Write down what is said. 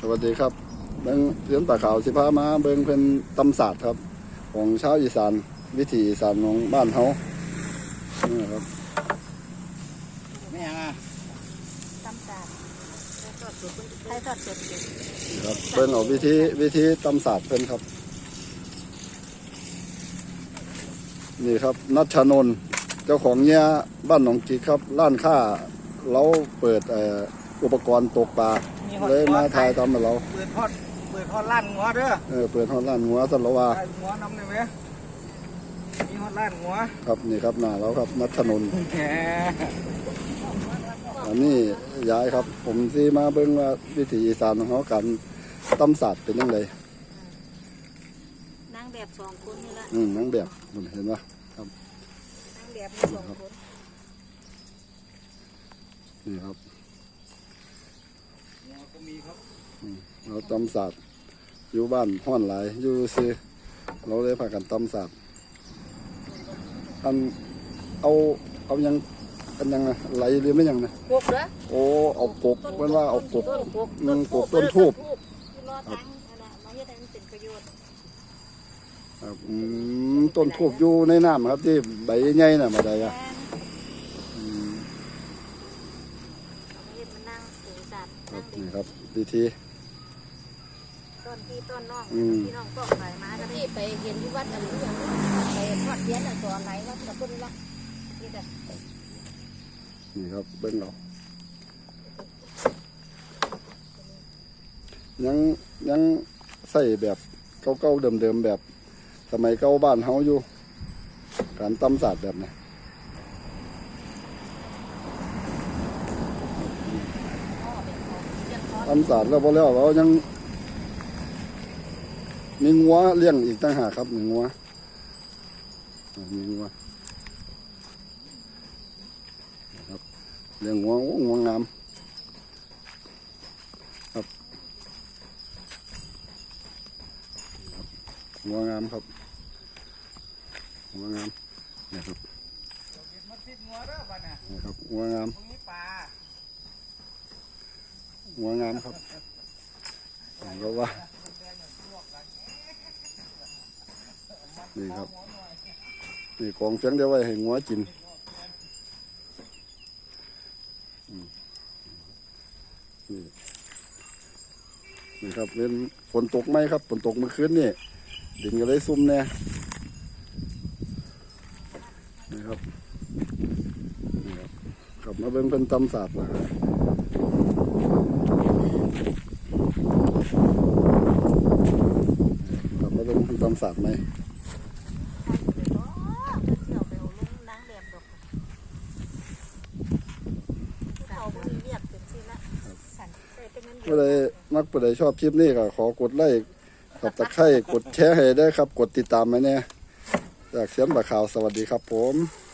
สวัสดีครับเบิ่งเสียนป่าขาวสิพามาเบิ่งเป็นตำศาสตร์ครับ ของชาวอีสาน วิถีอีสานของบ้านเฮานี่ครับไม่ยังอะตำสาดไทยทอดสดไทยทอดสดอยู่นี่ครับเพิ่นเอาวิธีวิธีตำศาสตร์เพิ่นครับ นี่ครับนัชชานนท์เจ้าของเนี่ยบ้านหนองจิกครับร้านค้าเราเปิดเอ่ออุปกรณ์ตกปลา เลยมาถ่ายทำให้เราเปิดทอดเปิดทอดร้านงัวเด้อเออเปิดห้องร้านหัวสันละวาร้านงัวนำได้ไหมมีฮอดร้านงัวครับนี่ครับหน้าเราครับนัชชานนท์แหมอันนี้ย้ายครับ ผมซีมาเบิ่งว่าวิถีอีสานของเขาการตำศาสตร์เป็นยังไงนางแบบสองคนนี่ละอืมนังแบบคุณเห็นปะครับนางแบบมีสองคนนี่ครับงัว ก็มีครับเราตำศาสตร์อยู่บ้านห้อนหลายอยู่ซีเราเลยพากันตำศาสตร์อันเอาเอายังอันยังนะไหลหรือไม่ยังนะกบเหรอโอ้เอากบเว้นว่าเอากบต้นกบอืมกบต้นทูบที่รอตังค์นั่นน่ะมาเฮ็ดให้มันเป็นประโยชน์ครับอืมต้นทูบอยู่ในน้ำครับที่ใบใหญ่ๆน่ะมาได้แทอะ น อืม เอามาเฮ็ดมันนั่งสื่อสาร ครันั่บงนี่ดีครับวิธี ต้นพี่ต้นน้องอืม พี่น้องก็ไปมาก็นี่ไปเห็นที่วัดอะไรอย่างไปทอดเทียนอะตัวไหนวัดตะกุนละนี่แต่นี่ครับเบิ้งเรายังยังใส่แบบเก่าๆเดิมๆแบบ สมัยเก่าบ้านเฮาอยู่ การตำศาสตร์แบบนี้พ่อเป็นของ เรียนทำศาสตร์แล้วพอแล้วเรายังมีงัวเลี้ยงอีกต่างหากครับมีงัวมีงัวนะครับเลี้ยงงัวงัวงามครับงัวงามครับงัวงามเนี่ยครับนะนี่ครับงัวงาม ตรงนี้ปลางัวงามครับผมก็ว่า นี่ครับ นี่ของเฟียงเดียวไว้ให้งัวกินนี่นี่ครับเป็นฝนตกไหมครับฝนตกเมื่อคืนนี่ดินก็เลยซุ่มแน่นี่ครับนี่ครับกลับมาเป็นเป็นตำศาสตร์นะครับกลั บมาเป็นเป็นตำศาสตร์ไหมเที่ยวไปเอาลุงนางแบบดอกเขาบ่มีเรียกเป็นสิละสั่นใส่เป็นเงินเดืผู้ใดมักผู้ใดชอบคลิปนี้ก็ขอกดไลค์กดตะไคร่กดแชร์ให้ได้ครับ กดติดตามไว้เนี่ยจากเสียนบะข่าวสวัสดีครับผมอ